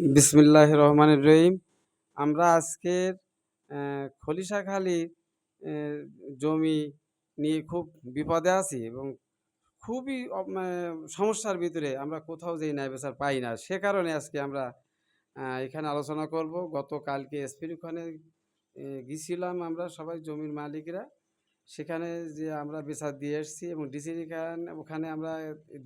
বিসমিল্লাহ রহমানির রহিম। আমরা আজকের খলিশাখালী জমি নিয়ে খুব বিপদে আছি এবং খুবই সমস্যার ভিতরে আমরা কোথাও যেই ন্যায় বিচার পাই না। সে কারণে আজকে আমরা এখানে আলোচনা করব। গতকালকে এসপির ওখানে আহ, গেছিলাম আমরা সবাই জমির মালিকরা। সেখানে যে আমরা বিচার দিয়ে এসেছি এবং ডিসির ওখানে আমরা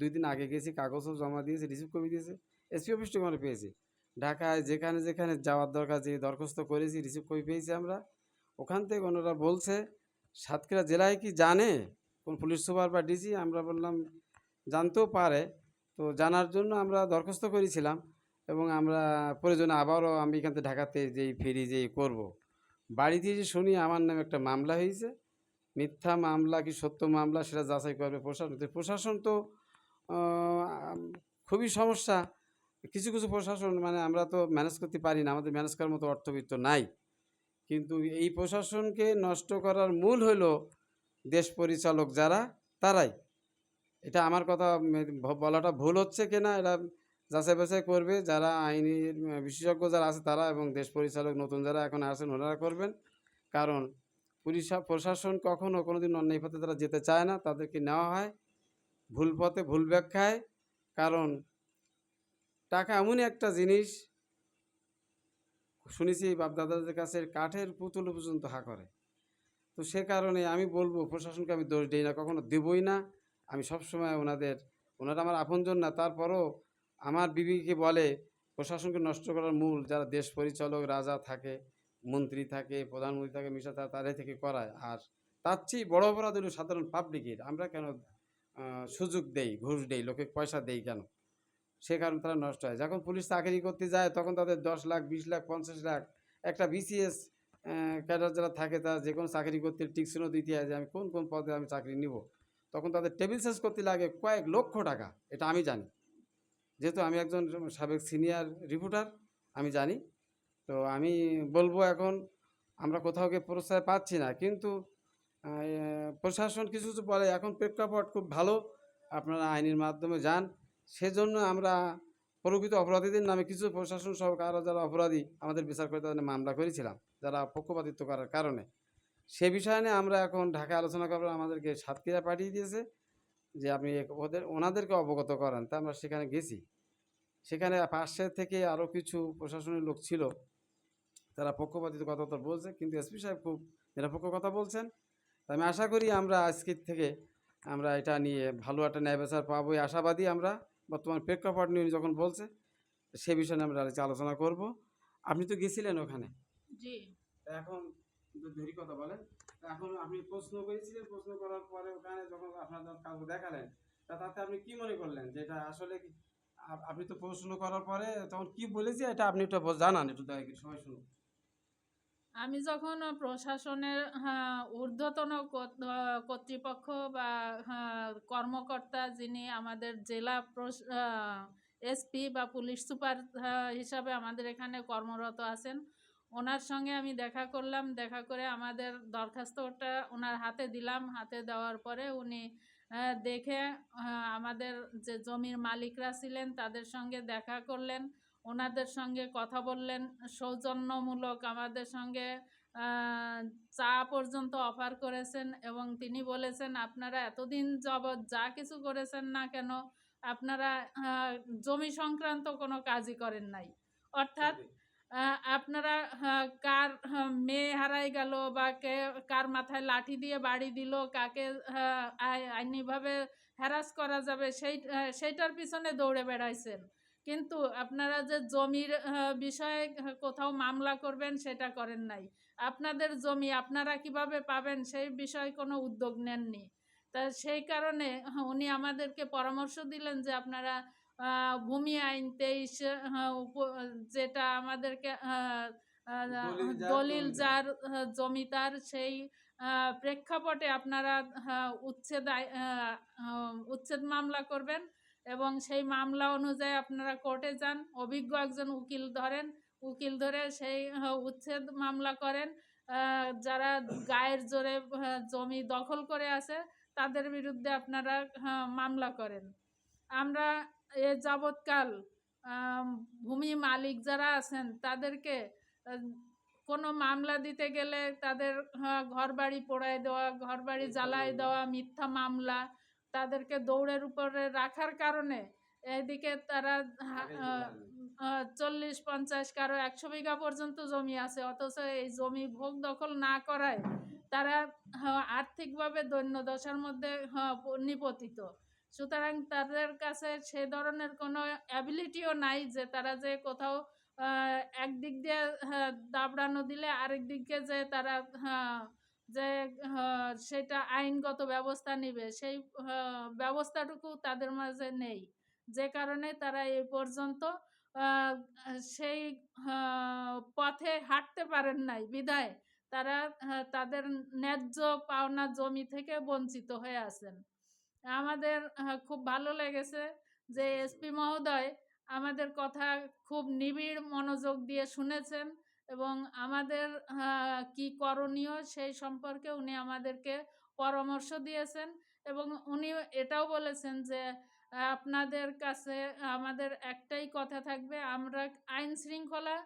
দুই দিন আগে গেছি কাগজও জমা দিয়েছি রিসিভ করে দিয়েছি এসপি অফিস থেকে আমরা পেয়েছি। ঢাকায় যেখানে যেখানে যাওয়ার দরকার, যে দরখাস্ত করেছি রিসিভ করে পেয়েছি আমরা, ওখান থেকে ওনারা বলছে, সাতক্ষীরা জেলায় কি জানে? কোন পুলিশ সুপার বা ডিসি? আমরা বললাম, জানতেও পারে। তো জানার জন্য আমরা দরখাস্ত করেছিলাম এবং আমরা প্রয়োজনে আবারও আমি এখান থেকে ঢাকাতে যেই ফিরি যেই করব। বাড়িতে যে শুনি আমার নামে একটা মামলা হয়েছে। মিথ্যা মামলা কি সত্য মামলা সেটা যাচাই করবে প্রশাসন প্রশাসন তো খুবই সমস্যা। কিছু কিছু প্রশাসন মানে আমরা তো ম্যানেজ করতে পারি না আমাদের ম্যানেজ করার মতো অর্থবিত্ত নাই। কিন্তু এই প্রশাসনকে নষ্ট করার মূল হলো দেশ পরিচালক যারা তারাই। এটা আমার কথা বলাটা ভুল হচ্ছে কিনা এটা যাচাই বাছাই করবে যারা আইনের আহ, বিশেষজ্ঞ যারা আছে তারা এবং দেশ পরিচালক নতুন যারা এখন আছেন ওনারা করবেন। কারণ পুলিশ প্রশাসন কখনো কোনোদিন অন্যায় পথে তারা যেতে চায় না তাদেরকে নেওয়া হয়। ভুল পথে ভুল ব্যাখ্যায় কারণ টাকা এমনই একটা জিনিস, শুনেছি বাপদাদাদের কাছে কাঠের পুতুল পর্যন্ত হা করে। তো সে কারণে আমি বলব, প্রশাসনকে আমি দোষ দিই না, কখনো দেবই না। আমি সবসময় ওনাদের, ওনারা আমার আপনজন না, তারপরও আমার বিবিকে বলে, প্রশাসনকে নষ্ট করার মূল যারা দেশ পরিচালক, রাজা থাকে, মন্ত্রী থাকে, প্রধানমন্ত্রী থাকে, মিশা তারাই থেকে করায়। আর তার চেয়ে বড় অপরাধ হলো সাধারণ পাবলিকের আমরা কেন সুযোগ দেই, ঘুষ দেই, লোকে পয়সা দেই কেন? সে কারণে তারা নষ্ট হয়। যখন পুলিশ চাকরি করতে যায়, তখন তাদের দশ লাখ, বিশ লাখ, পঞ্চাশ লাখ, একটা বিসিএস ক্যাডার যারা থাকে তারা যে কোনো চাকরি করতে টিকশনও দিতে হয় যে, আমি কোন কোন পদে আমি চাকরি নিব? তখন তাদের টেবিল শেষ করতে লাগে কয়েক লক্ষ টাকা, এটা আমি জানি। যেহেতু আমি একজন সাবেক সিনিয়র রিপোর্টার, আমি জানি। তো আমি বলব এখন, আমরা কোথাও গিয়ে প্রশ্রয় পাচ্ছি না। কিন্তু প্রশাসন কিছু কিছু বলে, এখন প্রেক্ষাপট খুব ভালো। আপনারা আইনের মাধ্যমে যান। সেজন্য আমরা প্রকৃত অপরাধীদের নামে কিছু প্রশাসন সহ আরও যারা অপরাধী আমাদের বিচার করে তাদের মামলা করেছিলাম, যারা পক্ষপাতিত্ব করার কারণে। সে বিষয় নিয়ে আমরা এখন ঢাকা আলোচনা করব আমাদেরকে সাতক্ষীরা পাঠিয়ে দিয়েছে যে আপনি ওদের ওনাদেরকে অবগত করান। তা আমরা সেখানে গেছি। সেখানে পাশে থেকে আরও কিছু প্রশাসনের লোক ছিল, তারা পক্ষপাতিত্ব কথা তো বলছে, কিন্তু এসপি সাহেব খুব নিরপেক্ষ কথা বলছেন। আমি আশা করি আমরা আজকের থেকে আমরা এটা নিয়ে ভালো একটা ন্যায় বিচার পাবো আশাবাদী আমরা। বর্তমান প্রেক্ষাপট নিয়ে যখন বলছে সে বিষয়ে আমরা আলোচনা করব। আপনি তো গেছিলেন ওখানে। জি। এখন দেরি কথা বলেন। এখন আপনি প্রশ্ন করেছিলেন প্রশ্ন করার পরে ওখানে যখন আপনার কাউকে দেখালেন তা তাতে আপনি কি মনে করলেন যে এটা আসলে আপনি তো প্রশ্ন করার পরে তখন কি বলেছি এটা আপনি একটু জানান একটু দয়া করে সবাই শুনুন আমি যখন প্রশাসনের হ্যাঁ, ঊর্ধ্বতন কর্তৃপক্ষ বা হ্যাঁ, কর্মকর্তা যিনি আমাদের জেলা এসপি বা পুলিশ সুপার হিসাবে আমাদের এখানে কর্মরত আছেন ওনার সঙ্গে আমি দেখা করলাম দেখা করে আমাদের দরখাস্তটা ওনার হাতে দিলাম হাতে দেওয়ার পরে উনি দেখে আমাদের যে জমির মালিকরা ছিলেন তাদের সঙ্গে দেখা করলেন ওনাদের সঙ্গে কথা বললেন। সৌজন্যমূলক আমাদের সঙ্গে চা পর্যন্ত অফার করেছেন এবং তিনি বলেছেন আপনারা এতদিন যাবৎ যা কিছু করেছেন না কেন আপনারা জমি সংক্রান্ত কোনো কাজই করেন নাই। অর্থাৎ আপনারা কার মেয়ে হারাই গেল বা কে কার মাথায় লাঠি দিয়ে বাড়ি দিল কাকে আইনিভাবে হ্যারাস করা যাবে সেই সেইটার পিছনে দৌড়ে বেড়াইছেন। কিন্তু আপনারা যে জমির বিষয়ে কোথাও মামলা করবেন সেটা করেন নাই। আপনাদের জমি আপনারা কীভাবে পাবেন সেই বিষয়ে কোনো উদ্যোগ নেননি। তা সেই কারণে উনি আমাদেরকে পরামর্শ দিলেন যে আপনারা ভূমি আইন তেইশ যেটা আমাদেরকে দলিল যার জমিদার। সেই প্রেক্ষাপটে আপনারা উচ্ছেদ উচ্ছেদ মামলা করবেন। এবং সেই মামলা অনুযায়ী আপনারা কোর্টে যান। অভিজ্ঞ একজন উকিল ধরেন উকিল ধরে সেই উচ্ছেদ মামলা করেন। যারা গায়ের জোরে জমি দখল করে আছে তাদের বিরুদ্ধে আপনারা আহ, মামলা করেন। আমরা এ যাবৎকাল ভূমি মালিক যারা আছেন তাদেরকে কোনো মামলা দিতে গেলে তাদের ঘর বাড়ি পোড়ায় দেওয়া ঘর বাড়ি জ্বালায় দেওয়া মিথ্যা মামলা তাদেরকে দৌড়ের উপরে রাখার কারণে এদিকে তারা চল্লিশ পঞ্চাশ কারও একশো বিঘা পর্যন্ত জমি আছে। অথচ এই জমি ভোগ দখল না করায় তারা আর্থিকভাবে দৈন্য দশার মধ্যে নিপতিত। সুতরাং তাদের কাছে সে ধরনের কোনো অ্যাবিলিটিও নাই যে তারা যে কোথাও একদিক দিয়ে দাবড়ানো দিলে আরেক দিকে যে তারা যে সেটা আইনগত ব্যবস্থা নিবে, সেই ব্যবস্থাটুকু তাদের মাঝে নেই। যে কারণে তারা এই পর্যন্ত সেই পথে হাঁটতে পারেন নাই, বিধায়। তারা তাদের ন্যায্য পাওনা জমি থেকে বঞ্চিত হয়ে আছেন। আমাদের খুব ভালো লেগেছে যে, এসপি মহোদয় আমাদের কথা খুব নিবিড় মনোযোগ দিয়ে শুনেছেন। এবং আমাদের আহ, কি করণীয় সেই সম্পর্কে উনি আমাদেরকে পরামর্শ দিয়েছেন এবং উনি এটাও বলেছেন যে আপনাদের কাছে আমাদের একটাই কথা থাকবে আমরা আইন শৃঙ্খলা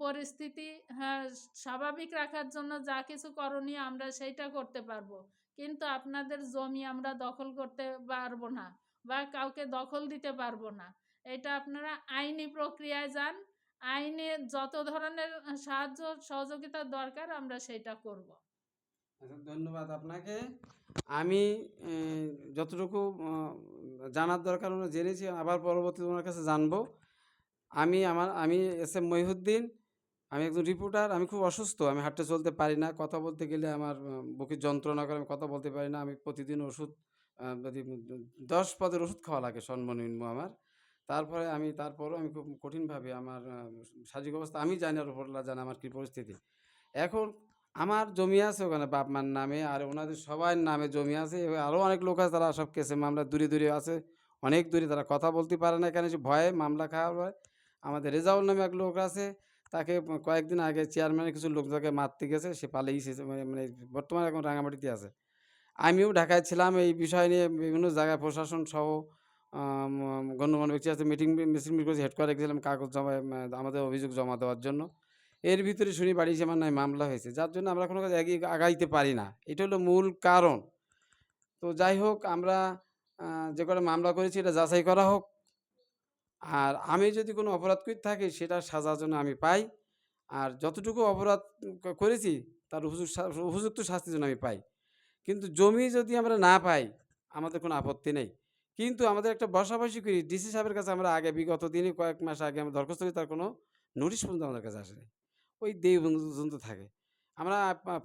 পরিস্থিতি হ্যাঁ, স্বাভাবিক রাখার জন্য যা কিছু করণীয় আমরা সেইটা করতে পারব। কিন্তু আপনাদের জমি আমরা দখল করতে পারব না বা কাউকে দখল দিতে পারব না। এটা আপনারা আইনি প্রক্রিয়ায় যান আইনে যত ধরনের সাহায্য সহযোগিতার দরকার, আমরা সেটা করব। আচ্ছা ধন্যবাদ আপনাকে। আমি যতটুকু জানার দরকার ওনার জেনেছি, আবার পরবর্তীতে ওনার কাছে জানব। আমি আমার, আমি এস এম মহিউদ্দিন, আমি একজন রিপোর্টার, আমি খুব অসুস্থ, আমি হাঁটতে চলতে পারি না, কথা বলতে গেলে আমার বুকে যন্ত্রণা করে, আমি কথা বলতে পারি না, আমি প্রতিদিন ওষুধ দশ পদের ওষুধ খাওয়া লাগে, সর্বনিম্ন আমার। তারপরে আমি, তারপরও আমি খুব কঠিনভাবে আমার শারীরিক অবস্থা, আমি জানি আর উপরলা জানি আমার কী পরিস্থিতি। এখন আমার জমি আছে ওখানে বাপ মার নামে, আর ওনাদের সবার নামে জমি আছে আরও অনেক লোক আছে তারা সব কেসে মামলা দূরে দূরে আছে, অনেক দূরে তারা কথা বলতে পারে না এখানে, ভয়ে মামলা খাওয়া হয় আমাদের রেজাউল নামে এক লোক আছে, তাকে কয়েকদিন আগে চেয়ারম্যানের কিছু লোক তাকে মারতে গেছে, সে পালিয়ে এসেছে মানে মানে বর্তমানে এখন রাঙামাটিতে আছে। আমিও ঢাকায় ছিলাম, এই বিষয় নিয়ে বিভিন্ন জায়গায় প্রশাসন সহ গণ্যমান্য ব্যক্তি আছে মিটিং মিছিল করেছি হেডকোয়ার্টার গেছিলাম, কাগজ জমা আমাদের অভিযোগ জমা দেওয়ার জন্য। এর ভিতরে শুনি বাড়ি সীমার নাই, মামলা হয়েছে। যার জন্য আমরা কোনো কাজ এগিয়ে আগাইতে পারি না। এটা হলো মূল কারণ। তো যাই হোক, আমরা যে কটা মামলা করেছি, এটা যাচাই করা হোক। আর আমি যদি কোনো অপরাধ করে থাকি, সেটা সাজার জন্য আমি পাই। আর যতটুকু অপরাধ করেছি, তার উপযুক্ত শাস্তির জন্য আমি পাই। কিন্তু জমি যদি আমরা না পাই, আমাদের কোনো আপত্তি নেই। কিন্তু আমাদের একটা বসাবসি করি। ডিসি সাহেবের কাছে আমরা আগে, বিগত দিনে কয়েক মাস আগে আমরা দরখাস্ত করি তার কোনো নোটিশ পর্যন্ত আমাদের কাছে আসে নাই ওই দেই পর্যন্ত থাকে। আমরা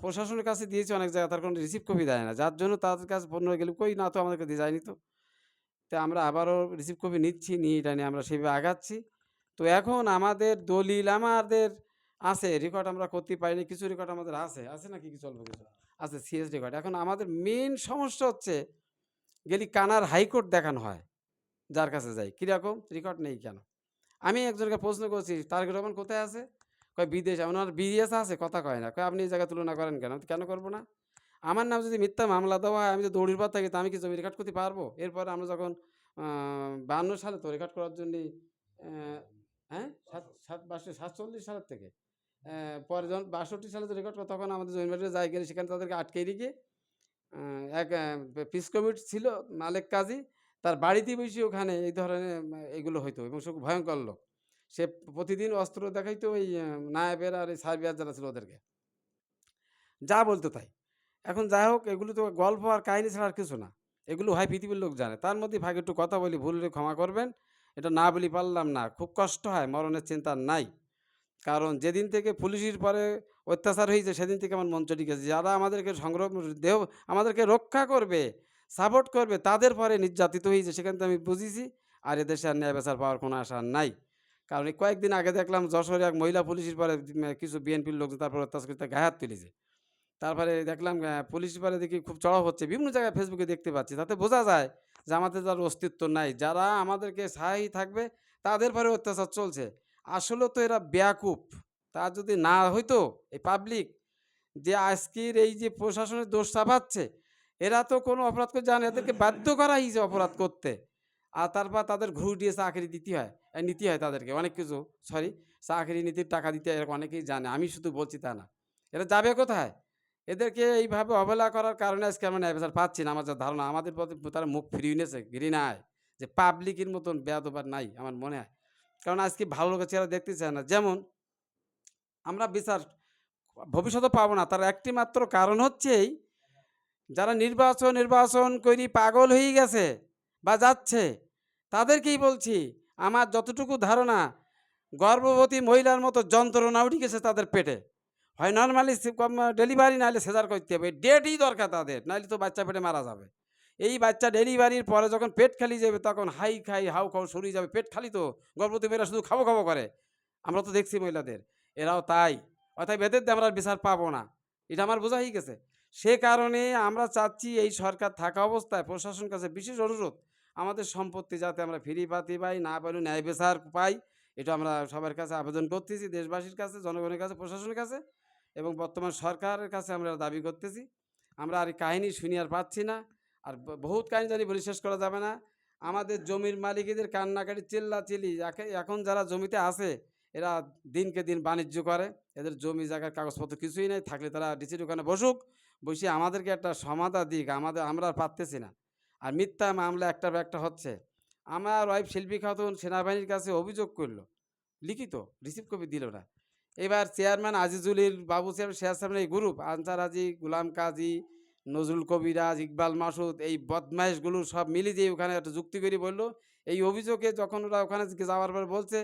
প্রশাসনের কাছে দিয়েছি অনেক জায়গায়, তার কোনো রিসিভ কপি দেয় না। যার জন্য তাদের কাছে পণ্য গেলে, কই না তো আমাদেরকে দিয়ে যায়নি তো। তা আমরা আবারও রিসিভ কপি নিচ্ছি, নিয়ে এটা নিয়ে আমরা সেভাবে আগাচ্ছি। তো এখন আমাদের দলিল আমাদের আছে রেকর্ড আমরা করতে পারিনি, কিছু রেকর্ড আমাদের আছে। আছে নাকি কিছু অল্প কিছু? আছে সিএস রেকর্ড এখন আমাদের মেন সমস্যা হচ্ছে গেলি কানার হাইকোর্ট দেখানো হয়, যার কাছে যাই। কীরকম রেকর্ড নেই কেন? আমি একজনকে প্রশ্ন করছি, তারেক রহমান কোথায় আছে? কয়, বিদেশ। ওনার বিদেশ আছে, কথা কয় না। কয়, আপনি এই জায়গায় তুলনা করেন কেন? কেন করব না? আমার নাম যদি মিথ্যা মামলা দেওয়া হয়, আমি যদি দৌড়ির পর থাকি, তো আমি কি জমি রেকর্ড করতে পারব? এরপরে আমরা যখন বান্ন সালে তো রেকর্ড করার জন্যে হ্যাঁ? সাত সাত, বাষট্টি, সাতচল্লিশ সালের থেকে পরে যখন বাষট্টি সালে তো রেকর্ড করে, তখন আমাদের জমি বাড়িতে যাই গেলে সেখানে তাদেরকে আটকে রেখে এক পিস কমিটি ছিল মালেক কাজী। তার বাড়িতে বসে ওখানে এই ধরনের এগুলো হইতো এবং সে ভয়ঙ্কর লোক। সে প্রতিদিন অস্ত্র দেখাইতো ওই নায়েবের আর এই সার্বিয়ার যারা ছিল ওদেরকে। যা বলতো তাই। এখন যাই হোক, এগুলো তো গল্প আর কাহিনী ছাড়া আর কিছু না। এগুলো হয় পৃথিবীর লোক জানে। তার মধ্যে ভাগে একটু কথা বলি, ভুল ক্ষমা করবেন। এটা না বলি পারলাম না। খুব কষ্ট হয়, মরণের চিন্তা নাই। কারণ যেদিন থেকে পুলিশের পরে অত্যাচার হয়েছে, সেদিন থেকে আমার মন চটি গেছে যারা আমাদেরকে সংগ্রহ, দেহ, আমাদেরকে রক্ষা করবে সাপোর্ট করবে, তাদের পরে নির্যাতিত হয়েছে, সেখানে তো আমি বুঝেছি আর এদেশে আর ন্যায় বিচার পাওয়ার কোনো আশা নাই। কারণ কয়েকদিন আগে দেখলাম যশোরে এক মহিলা পুলিশের পরে কিছু বিএনপির লোক তারপর অত্যাচার করতে গায়ে হাত তুলেছে। তারপরে দেখলাম পুলিশের পরে দেখি খুব চড়াও হচ্ছে। বিভিন্ন জায়গায় ফেসবুকে দেখতে পাচ্ছি। তাতে বোঝা যায় যে আমাদের যার অস্তিত্ব নাই। যারা আমাদেরকে সাহায্য থাকবে, তাদের পরে অত্যাচার চলছে। আসলে তো এরা বেয়াকুপ। তা যদি না হইতো এই পাবলিক যে আজকের এই যে প্রশাসনের দোষ চাপাচ্ছে, এরা তো কোনো অপরাধ করে জানে, এদেরকে বাধ্য করা হয়েছে অপরাধ করতে। আর তারপর তাদের ঘুষ দিয়ে চাকরি দিতে হয় নীতি হয় তাদেরকে অনেক কিছু সরি চাকরি নীতির টাকা দিতে হয়, এরকম অনেকেই জানে, আমি শুধু বলছি তা না। এরা যাবে কোথায়? এদেরকে এইভাবে অবহেলা করার কারণে আজকে আমরা ন্যায় বিচার পাচ্ছি না, আমার যা ধারণা, আমাদের প্রতি তারা মুখ ফিরিয়ে নিয়েছে, ঘৃণায়, যে পাবলিকের মতন বেয়াদবার নাই, আমার মনে হয়। কারণ আজকে ভালো লোকের চেহারা দেখতে চায় না। যেমন, আমরা বিচার ভবিষ্যতে পাবো না। তার একটি মাত্র কারণ হচ্ছেই, যারা নির্বাচন নির্বাচন করি পাগল হয়ে গেছে বা যাচ্ছে, তাদেরকেই বলছি, আমার যতটুকু ধারণা, গর্ভবতী মহিলার মতো যন্ত্রণা উঠে গেছে তাদের পেটে। হয় নর্মালি ডেলিভারি নাহলে সেজার করতে হবে। ডেটই দরকার তাদের নাহলে তো বাচ্চা পেটে মারা যাবে। এই বাচ্চা ডেলিভারির পরে যখন পেট খালি যাবে, তখন হাই খাই, হাউ খাও সরিয়ে যাবে। পেট খালি তো, গর্ভবতী মেয়েরা শুধু খাব খাব করে। আমরা তো দেখছি মহিলাদের, এরাও তাই। অর্থাৎ এদের দিয়ে আমরা বিচার পাবো না। এটা আমার বোঝা হয়ে গেছে। সে কারণে আমরা চাচ্ছি এই সরকার থাকা অবস্থায় প্রশাসন কাছে বিশেষ অনুরোধ, আমাদের সম্পত্তি যাতে আমরা ফিরি পাতি পাই, না পাইলে ন্যায় বিচার পাই। এটা আমরা সবার কাছে আবেদন করতেছি, দেশবাসীর কাছে, জনগণের কাছে, প্রশাসনের কাছে এবং বর্তমান সরকারের কাছে আমরা দাবি করতেছি। আমরা আর কাহিনী শুনি আর পাচ্ছি না। আর বহুত কাহিনী জানি বলে, শেষ করা যাবে না। আমাদের জমির মালিকদের কান্নাকাটি চিল্লা একে- এখন যারা জমিতে আছে, এরা দিনকে দিন বাণিজ্য করে। এদের জমি, জায়গার কাগজপত্র কিছুই নেই, থাকলে তারা ডিসির ওখানে বসুক। বসে আমাদেরকে একটা সমাধা দিক, আমাদের, আমরা আর পারতেছি না। আর মিথ্যা মামলা একটার একটা হচ্ছে। আমার ওয়াইফ শিল্পী খাতুন সেনাবাহিনীর কাছে অভিযোগ করল। লিখিত রিসিভ কপি দিল না। এবার চেয়ারম্যান আজিজুলির বাবু চেয়ারম্যান শেয়ার চেয়ারম্যান এই গ্রুপ আনসার হাজি গুলাম কাজী নজরুল কবিরাজ, ইকবাল মাসুদ, এই বদমাইশগুলো সব মিলে দিয়ে ওখানে একটা যুক্তি করে বলল। এই অভিযোগে যখন ওরা ওখানে যাওয়ার পর বলছে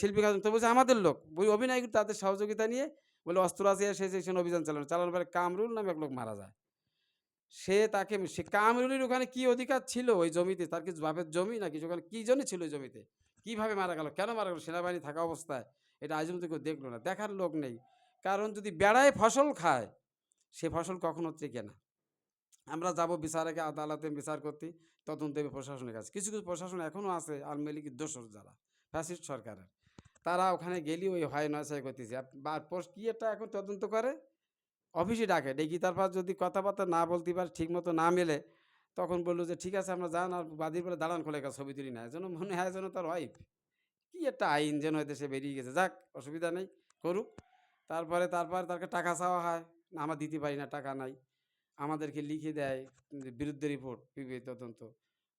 শিল্পী খাতুন তো বলছে, আমাদের লোক। ওই অভিনয় তাদের সহযোগিতা নিয়ে বলে, অস্ত্র আছে সে সেখানে অভিযান চালানো। চালানোর পরে কামরুল নামে এক লোক মারা যায়। সে তাকে, সে কামরুলের ওখানে কি অধিকার ছিল ওই জমিতে? তার কিছু বাপের জমি নাকি? ওখানে কী জন্য ছিল ওই জমিতে? কীভাবে মারা গেল? কেন মারা গেল? সেনাবাহিনী থাকা অবস্থায় এটা আজ পর্যন্ত কেউ দেখল না। দেখার লোক নেই। কারণ যদি বেড়ায় ফসল খায়, সে ফসল কখনো টেকে না। আমরা যাব বিচারকে, আদালতে বিচার করতে, তদন্ত দেবে প্রশাসনের কাছে। কিছু কিছু প্রশাসন এখনও আছে আওয়ামী লীগের দোষর যারা, ফ্যাসিস্ট সরকারের। তারা ওখানে গেলি ওই হয় নয় ছয় করতেছে। আর কি একটা এখন তদন্ত করে? অফিসে ডাকে ডেকে তারপর যদি কথাবার্তা না বলতে পারে ঠিক মতো না মেলে, তখন বলল যে, ঠিক আছে, আমরা যান আর বাদির বলে দাঁড়ান, খোলে ছবি তুলি না। যেন মনে হয় যেন তার ওয়াইফ কি একটা আইন যেন দেশে বেরিয়ে গেছে। যাক, অসুবিধা নেই, করুক। তারপরে, তারপর তাকে টাকা চাওয়া হয়, না, আমরা দিতে পারি না, টাকা নাই। আমাদেরকে লিখে দেয় বিরুদ্ধে রিপোর্ট পিবি তদন্ত।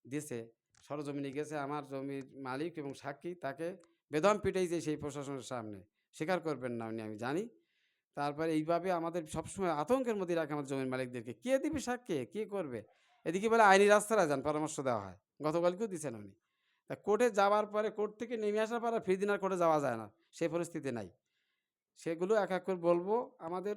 দিয়েছে, সরজমিনে গেছে, আমার জমির মালিক এবং সাক্ষী, তাকে বেদম পিটাইছে সেই প্রশাসনের সামনে। স্বীকার করবেন না উনি, আমি জানি। তারপরে এইভাবে আমাদের সবসময় আতঙ্কের মধ্যে রাখে আমার জমির মালিকদেরকে। কে দিবে সাক্ষী? কে করবে? এদিকে বলে আইনি রাস্তায় যান, পরামর্শ দেওয়া হয়। গতকালকেও দিচ্ছেন উনি। তা কোর্টে যাওয়ার পরে কোর্ট থেকে নেমে আসার পরে ফ্রি দিন আর কোর্টে যাওয়া যায় না, সেই পরিস্থিতি নাই। সেগুলো এক এক করে বলব, আমাদের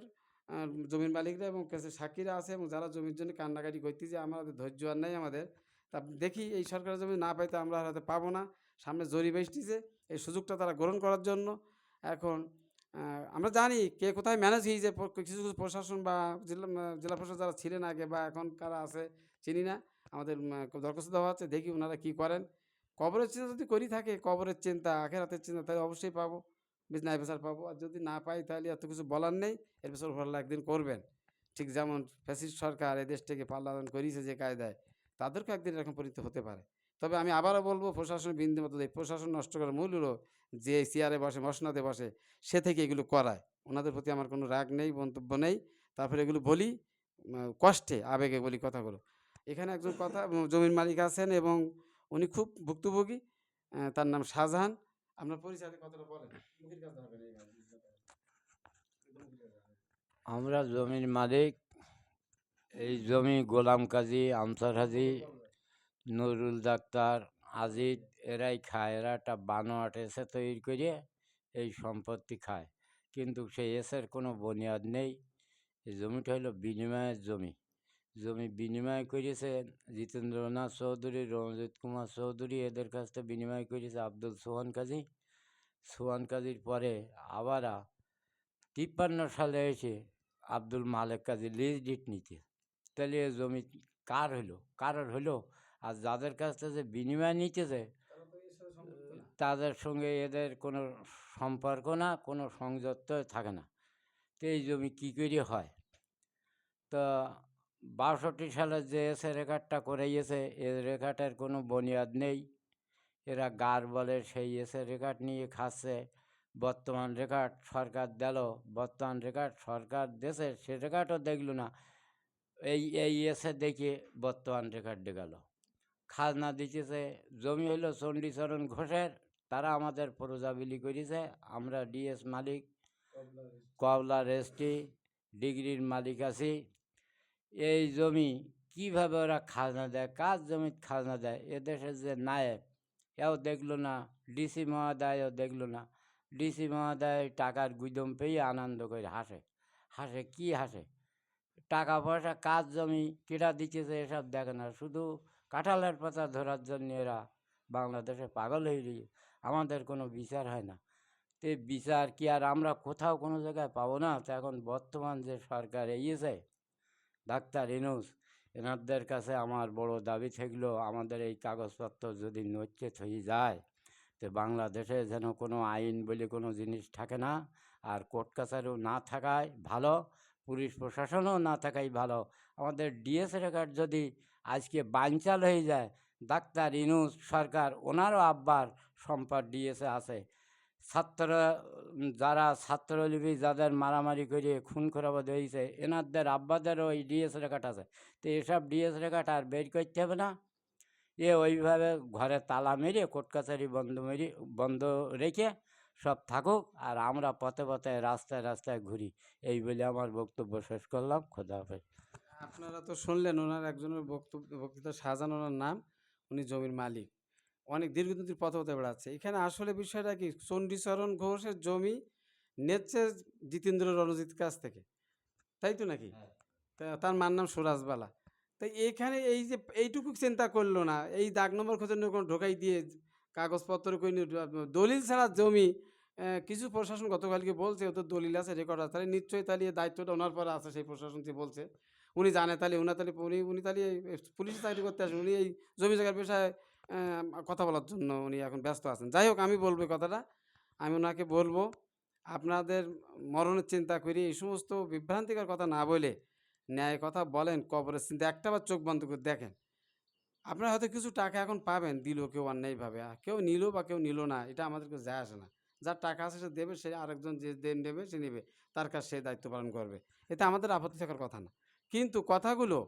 জমির মালিকরা এবং কাছে সাক্ষীরা আছে এবং যারা জমির জন্য কান্নাকাটি করতেছে আমাদের ধৈর্য আর নাই আমাদের। তা দেখি এই সরকারের জমি না পাইতে আমরা হয়তো পাবো না। সামনে জরিপ এসেছে এই সুযোগটা তারা গ্রহণ করার জন্য। এখন আমরা জানি কে কোথায় ম্যানেজ হয়েছে কিছু কিছু প্রশাসন বা জেলা জেলা প্রশাসন যারা ছিলেন আগে বা এখন কারা আছে চিনি না। আমাদের দরখাস্ত দেওয়া হচ্ছে দেখি ওনারা কী করেন। কবরের চিন্তা যদি করি থাকে, কবরের চিন্তা, আখেরাতের চিন্তা, তাহলে অবশ্যই পাবো। বেশ ন্যায় বিচার পাবো। আর যদি না পাই তাহলে এত কিছু বলার নেই। এর বিচার ভালো একদিন করবেন। ঠিক যেমন ফ্যাসিস্ট সরকার এই দেশটাকে পাল্লাদন করিয়েছে যে কায়দায়, তাদেরকেও একদিন এরকম পরিণত হতে পারে। তবে আমি আবারও বলব, প্রশাসন বিন্দু মতো প্রশাসন নষ্ট করার মূল হলো যে চেয়ারে বসে, মসনাদে বসে, সে থেকে এগুলো করায়। ওনাদের প্রতি আমার কোনো রাগ নেই, মন্তব্য নেই। তারপরে এগুলো বলি কষ্টে, আবেগে বলি কথাগুলো। এখানে একজন কথা, জমির মালিক আছেন এবং উনি খুব ভুক্তভোগী। তার নাম শাহজাহান। আপনার পরিচয় কথাটা বলেন? মুখের না আমরা জমির মালিক, এই জমি গোলাম কাজী আমসার হাজি, নুরুল ডাক্তার আজিদ এরাই খায়। এরা একটা বানোয়াট এসে তৈরি করে এই সম্পত্তি খায়। কিন্তু সেই এসের কোনো বুনিয়াদ নেই। এই জমিটা হলো বিনিময়ের জমি। জমি বিনিময় করেছে জিতেন্দ্রনাথ চৌধুরী রঞ্জিত কুমার চৌধুরী এদের কাছ থেকে বিনিময় করেছে আব্দুল সোহান কাজী। সোহান কাজীর পরে আবার তিপ্পান্ন সালে এসে আব্দুল মালেক কাজী লিজ ডিট নিতে। তাহলে এ জমি কার হলো? কারোর হলো? আর যাদের কাছ থেকে বিনিময় নিতেছে, তাদের সঙ্গে এদের কোনো সম্পর্ক না, কোনো সংযুক্ত থাকে না। তো এই জমি কী করে হয়? তো বাষট্টি সালে যে এসে রেখারটা করে গেছে এ রেখাটার কোনো বুনিয়াদ নেই। এরা গার বলে সেই এসে রেকর্ড নিয়ে খাচ্ছে। বর্তমান রেকর্ড সরকার দিল বর্তমান রেকর্ড সরকার দেশে সে রেকর্ডও দেখল না। এই এই এসে দেখে বর্তমান রেকর্ডে গেল। খাজনা দিতেছে জমি হইল চণ্ডীচরণ ঘোষের তারা আমাদের প্রজা বিলি করেছে আমরা ডিএস মালিক কবলা রেস্টি ডিগ্রির মালিক আছি। এই জমি কীভাবে ওরা খাজনা দেয়? কার জমির খাজনা দেয়? এদেশের যে নায়েব, এও দেখল না। ডিসি মহোদয়ও দেখল না। ডিসি মহোদয় টাকার গুদম পেয়ে আনন্দ করে হাসে। হাসে কি হাসে? টাকা পয়সা কাজ জমি কেটা দিতেছে এসব দেখে না। শুধু কাঁঠালের পাতা ধরার জন্য এরা বাংলাদেশে পাগল হয়ে গিয়ে আমাদের কোনো বিচার হয় না। তো বিচার কি আর আমরা কোথাও কোনো জায়গায় পাবো না? তো এখন বর্তমান যে সরকার এগিয়েছে ডাক্তার ইনুস, এনাদের কাছে আমার বড় দাবি থাকল, আমাদের এই কাগজপত্র যদি নৈচ্ছেদ হয়ে যায়, তো বাংলাদেশে যেন কোনো আইন বলে কোনো জিনিস থাকে না। আর কোর্ট কাছারিও না থাকায় ভালো, পুলিশ প্রশাসনও না থাকাই ভালো। আমাদের ডিএস রেকর্ড যদি আজকে বানচাল হয়ে যায়, ডাক্তার ইনুস সরকার ওনারও আব্বার সম্পদ ডিএসে আছে। ছাত্র যারা ছাত্রলিপি যাদের মারামারি করে খুন খরাবাদ হয়েছে এনাদের আব্বাদেরও ওই ডিএস রেকর্ড আছে। তো এসব ডিএস রেকর্ড আর বের করতে হবে না। এ ওইভাবে ঘরে তালা মেরে, কোর্ট কাছারি বন্ধ মেরে, বন্ধ রেখে সব থাকুক আর আমরা পথে পথে রাস্তায় রাস্তায় ঘুরি। এই বলে আমার বক্তব্য শেষ করলাম। খোদা আপনারা তো শুনলেন, ওনার একজনের বক্তব্য, বক্তৃতা শাহজাহান ওনার নাম, উনি জমির মালিক। অনেক দীর্ঘদিন ধরে পথ হতে বেড়াচ্ছে। এখানে আসলে বিষয়টা কি? চণ্ডীচরণ ঘোষের জমি নেচ্ছে জিতেন্দ্র রণজিৎ কাছ থেকে। তাই তো নাকি? তা তার মার নাম সুরাজবালা তাই এখানে এই যে এইটুকু চিন্তা করল না এই দাগ নম্বর খোঁজের কোনো ঢোকাই দিয়ে কাগজপত্র করে দলিল ছাড়া জমি কিছু প্রশাসন গতকালকে বলছে ওদের দলিল আছে রেকর্ড আছে। তাহলে নিশ্চয়ই তাহলে দায়িত্বটা ওনার পরে আছে সেই প্রশাসন যে বলছে। উনি জানে তাহলে উনি তাহলে উনি উনি তাহলে পুলিশ চাকরি করতে আসেন। উনি এই জমি জায়গার পেশায় আহ, কথা বলার জন্য উনি এখন ব্যস্ত আছেন। যাই হোক, আমি বলব কথাটা। আমি ওনাকে বলব, আপনাদের মরণের চিন্তা করি, এই সমস্ত বিভ্রান্তিকর কথা না বলে ন্যায় কথা বলেন, কবরের চিন্তা, একটা বার চোখ বন্ধ করে দেখেন। আপনারা হয়তো কিছু টাকা এখন পাবেন, দিল কেউ অন্যায়ভাবে কেউ নিল বা কেউ নিল না, এটা আমাদেরকে যায় আসে না। যার টাকা আছে সে দেবে, সে আরেকজন যে দেন দেবে সে নেবে, তার কাছে সে দায়িত্ব পালন করবে। এতে আমাদের আপত্তি থাকার কথা না। কিন্তু কথাগুলো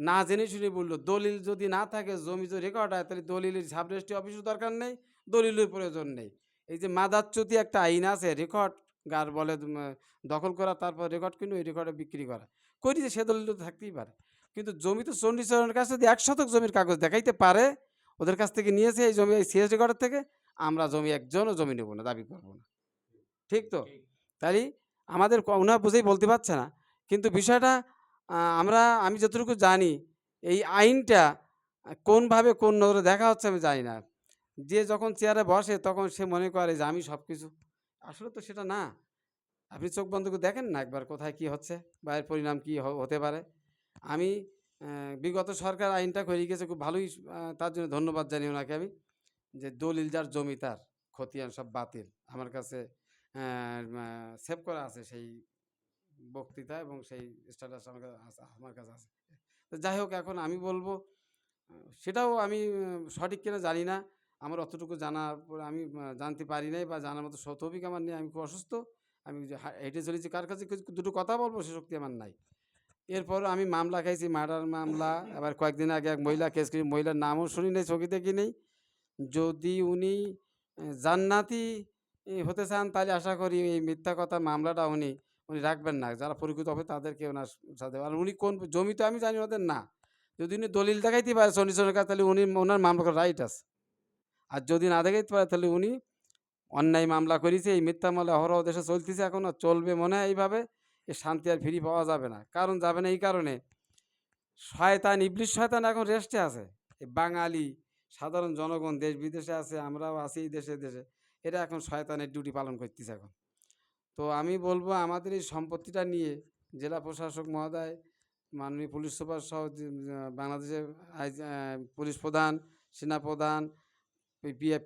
না জেনে শুনে বলল দলিল যদি না থাকে জমি যদি রেকর্ড হয় তাহলে দলিলের সাব রেজিস্ট্রি অফিসের দরকার নেই দলিলের প্রয়োজন নেই। এই যে মাদাচ্যুতি একটা আইন আছে রেকর্ড গার বলে দখল করা তারপর রেকর্ড কিনে ওই রেকর্ডে বিক্রি করা। করি যে সে দলিল তো থাকতেই পারে। কিন্তু জমি তো চণ্ডীচরণের কাছে যদি এক শতক জমির কাগজ দেখাইতে পারে ওদের কাছ থেকে নিয়েছে এই জমি এই সিএস রেকর্ডের থেকে আমরা জমি একজনও জমি নেব না দাবি করব না। ঠিক তো? তাই আমাদের ওনারা বুঝেই বলতে পারছে না। কিন্তু বিষয়টা আমরা, আমি যতটুকু জানি, এই আইনটা কোনভাবে কোন নজরে দেখা হচ্ছে আমি জানি না। যে যখন চেয়ারে বসে তখন সে মনে করে যে, আমি সব কিছু আসলে তো সেটা না। আপনি চোখ বন্ধ করে দেখেন না একবার কোথায় কি হচ্ছে বা এর পরিণাম কি হতে পারে। আমি বিগত সরকার আইনটা করে গেছে খুব ভালোই তার জন্য ধন্যবাদ জানি ওনাকে আমি, যে দলিল যার জমি তার, খতিয়ান সব বাতিল। আমার কাছে সেভ করা আছে সেই বক্তৃতা এবং সেই স্ট্যাটাস আমার কাছে আমার কাছে আছে তো যাই হোক, এখন আমি বলব, সেটাও আমি, সঠিক কিনা জানি না। আমার অতটুকু জানার পরে আমি জানতে পারি নাই বা জানার মতো সতবিক আমার নেই, আমি খুব অসুস্থ। আমি হেঁটে চলেছি, কার কাছে দুটো কথা বলব, সে শক্তি আমার নাই। এরপর আমি মামলা খাইছি মার্ডার মামলা। আবার কয়েকদিন আগে এক মহিলা কেস করি মহিলার নামও শুনি নেই চোখে দেখি নেই। যদি উনি জান্নাতি হতে চান, তাহলে আশা করি এই মিথ্যা কথা, মামলাটা উনি উনি রাখবেন না, যারা পরিচিত হবে তাদেরকে ওনার সাথে। আর উনি কোন জমি তো আমি জানি ওদের না। যদি উনি দলিল দেখাইতে পারে সনিচনের কাছে তাহলে উনি ওনার মামলা রাইট আছে। আর যদি না দেখাইতে পারে, তাহলে উনি অন্যায় মামলা করেছে, এই মিথ্যা মামলা অহরহ দেশে চলতেছে এখন আর চলবে মনে হয় এইভাবে, এ শান্তি আর ফিরি পাওয়া যাবে না। কারণ যাবে না এই কারণে, শয়তান, ইবলিশ শয়তান এখন রেস্টে আছে। এই বাঙালি, সাধারণ জনগণ, দেশ বিদেশে আছে, আমরাও আছি এই দেশে দেশে। এটা এখন শয়তানের ডিউটি পালন করতেছে এখন। তো আমি বলব আমাদের এই সম্পত্তিটা নিয়ে জেলা প্রশাসক মহোদয়, মাননীয় পুলিশ সুপার সহ বাংলাদেশের পুলিশ প্রধান, সেনা প্রধান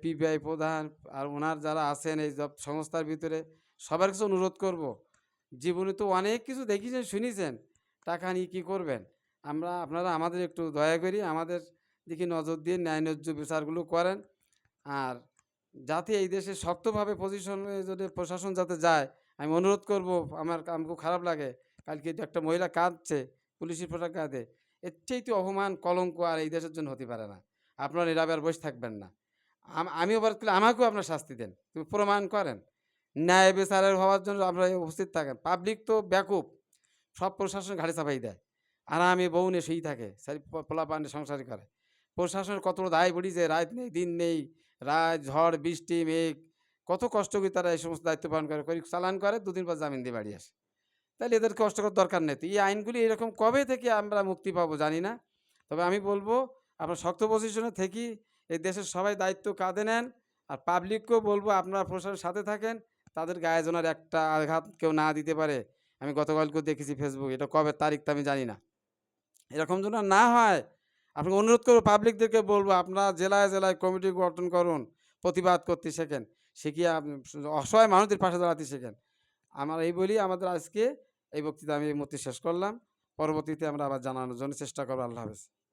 পিপিআই প্রধান আর ওনার যারা আছেন এই সব সংস্থার ভিতরে সবার কাছে অনুরোধ করব, জীবনে তো অনেক কিছু দেখিয়েছেন শুনেছেন, টাকা নিয়ে কী করবেন? আমরা, আপনারা আমাদের একটু দয়া করি, আমাদের দিকে নজর দিয়ে ন্যায় ন্যায্য বিচারগুলো করেন, আর যাতে এই দেশে শক্তভাবে পজিশনে যদি প্রশাসন যাতে যায় আমি অনুরোধ করব, আমার খুব খারাপ লাগে। কালকে একটা মহিলা কাঁদছে, পুলিশের পোশাক কাঁদে। এর চেয়ে তো অপমান, কলঙ্ক আর এই দেশের জন্য হতে পারে না। আপনারা এরাবে আর বসে থাকবেন না। আমি বার করলে আমাকেও আপনার শাস্তি দেন। তুমি প্রমাণ করেন। ন্যায় বিচারের হওয়ার জন্য আপনারা উপস্থিত থাকেন। পাবলিক তো ব্যাকুপ সব প্রশাসন ঘাড়ি চাপাই দেয়। আর আমি বউ নিয়ে সেই থাকে, সারি পোলা পান্ডে সংসারই করে। প্রশাসনের কত দায় যে, রাত নেই, দিন নেই, রাত, ঝড়, বৃষ্টি, মেঘ। কত কষ্ট করে তারা এই সমস্ত দায়িত্ব পালন করে করে চালান করে, দুদিন পর জামিন দিয়ে বাড়ি আসে। তাহলে এদের কষ্ট করার দরকার নেই। তো এই আইনগুলি এরকম কবে থেকে আমরা মুক্তি পাবো জানি না। তবে আমি বলব, আপনার শক্ত পজিশনে থেকে এই দেশের সবাই দায়িত্ব কাঁধে নেন আর পাবলিককেও বলব, আপনারা প্রশাসনের সাথে থাকেন, তাদের গায়ে যেন আর একটা আঘাত কেউ না দিতে পারে। আমি গতকালকেও দেখেছি ফেসবুক এটা কবে তারিখ তো আমি জানি না। এরকম যেন না হয় আপনি অনুরোধ করব পাবলিকদেরকে বলব, আপনারা জেলায় জেলায় কমিটি গঠন করুন, প্রতিবাদ করতে শেখেন। শিখিয়ে কি অসহায় মানুষদের পাশে দাঁড়াতে শেখেন? আমার এই বলি আমাদের আজকে এই বক্তৃতা আমি এই মূর্তি শেষ করলাম। পরবর্তীতে আমরা আবার জানানোর জন্য চেষ্টা করব। আল্লাহ হাফেজ।